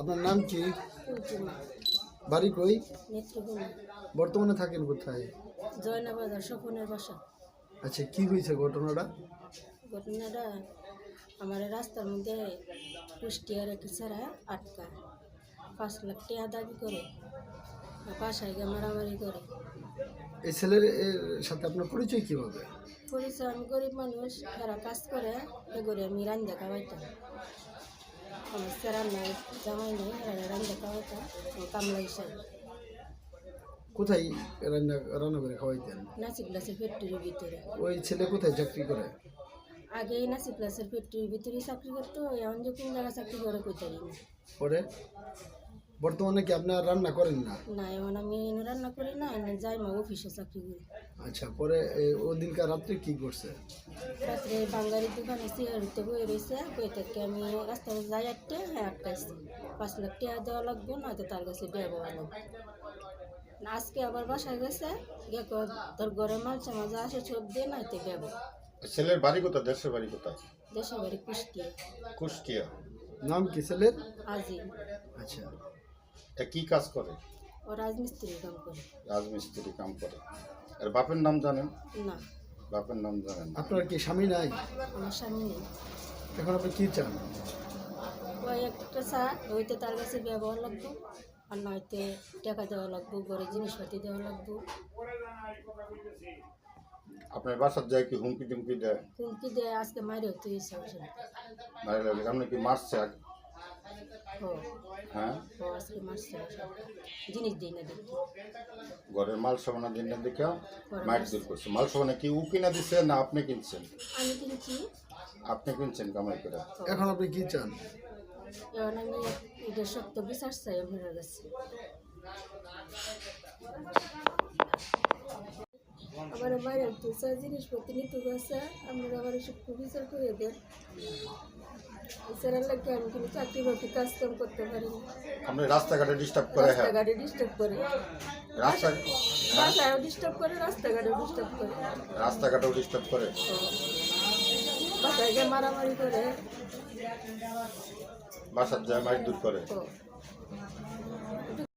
আপনার নাম কি? বাড়ি কই? বর্তমানে থাকেন কোথায়? জয়নাবাজার স্বপনের বাসা। আচ্ছা কি হয়েছে ঘটনাটা? ঘটনাটা আমার রাস্তার মধ্যে কুষ্টিয়ার এক ছেড়া আটকা। পাঁচ লাখ টাকা দাবি করে। বাসায় গিয়ে মারামারি করে। এই ছেলের এর সাথে আপনার পরিচয় কীভাবে? পরিচয় আমি গরিব মানুষ। এরা কাজ করে এ করে আমি রান্দা খাওয়াইতাম। আমার সেরার নাই জামাই নাই এরা রান্দা খাওয়াইতাম কামলা হিসাবে কোথায় রান্না রান্না করে খাওয়াইতেন নাসিক গ্লাসের ফ্যাক্টরির ভিতরে। ওই ছেলে কোথায় চাকরি করে? আগে নাচি গ্লাসের ফ্যাক্টরির ভিতরে চাকরি করতো এখন যে কোন জায়গায় চাকরি করে কোথায় পরে? বর্তমানে কি আপনার রান্না করেন না? না এমন আমি রান্না করি না যাই মা অফিসে চাকরি করি। আচ্ছা পরে এ, ওদিনকার রাত্রে কি করছে? রাত্রে বাঙালির দোকানে সিগারেটে বয়ে রয়েছে বই থেকে আমি রাস্তায় যাই আটটে হ্যাঁ আটকাইছি পাঁচ লাখ টাকা দেওয়া লাগবে না তো তার কাছে দেওয়া লাগবে। না, আজকে আবার বাসায় গেছে গিয়ে তোর ঘরে মাল চামা আসে সব দিয়ে না তো দেবো। ছেলের বাড়ি কোথায়? দেশের বাড়ি কোথায়? দেশে বাড়ি কুষ্টিয়া। কুষ্টিয়া। নাম কি ছেলের? আজি আচ্ছা। এ কি কাজ করে? ও রাজমিস্ত্রির কাম করে। রাজমিস্ত্রি কাম করে। আর বাপের নাম জানেন? না। বাপের নাম জানেন না। আপনার কি স্বামী নাই? আমার স্বামী নেই। এখন আপনি কি চান? ওই একটা চা হইতে তার কাছে ব্যবহার লাগবো আর নয়তে টাকা দেওয়া লাগবো ঘরে জিনিসপাতি দেওয়া লাগবো। আপনার বাসার যায় কি হুমকি টুমকি দেয়? হুমকি দেয় আজকে মাইরে হতে ইচ্ছা না। মারা লাগে আপনি কি মারছে আগে? ও হ্যাঁ ও আজকে মারছে জিনিস দিই না দেখি ঘরের মাল সামানা দিন না দেখে মাইট দূর করছে। মাল সামানা কি উ কিনা দিছে না আপনি কিনছেন? আমি কিনছি। আপনি কিনছেন কামাই করে? এখন আপনি কি চান? এখন আমি এটা শক্ত বিচার চাই আপনার কাছে আমার মায়ের জিনিসপত্র নিতে গেছে আমার একটু বিচার করে দেন। লাগে আমি কিন্তু চাকরি বাকরি কাজ কাম করতে পারি না। রাস্তাঘাটে ডিস্টার্ব করে হ্যাঁ। রাস্তাঘাটে ডিস্টার্ব করে। রাস্তা বাসায়ও ডিস্টার্ব করে রাস্তাঘাটেও ডিস্টার্ব করে। রাস্তাঘাটেও ডিস্টার্ব করে? বাসায় গিয়ে মারামারি করে। বাসার যায় দূর করে?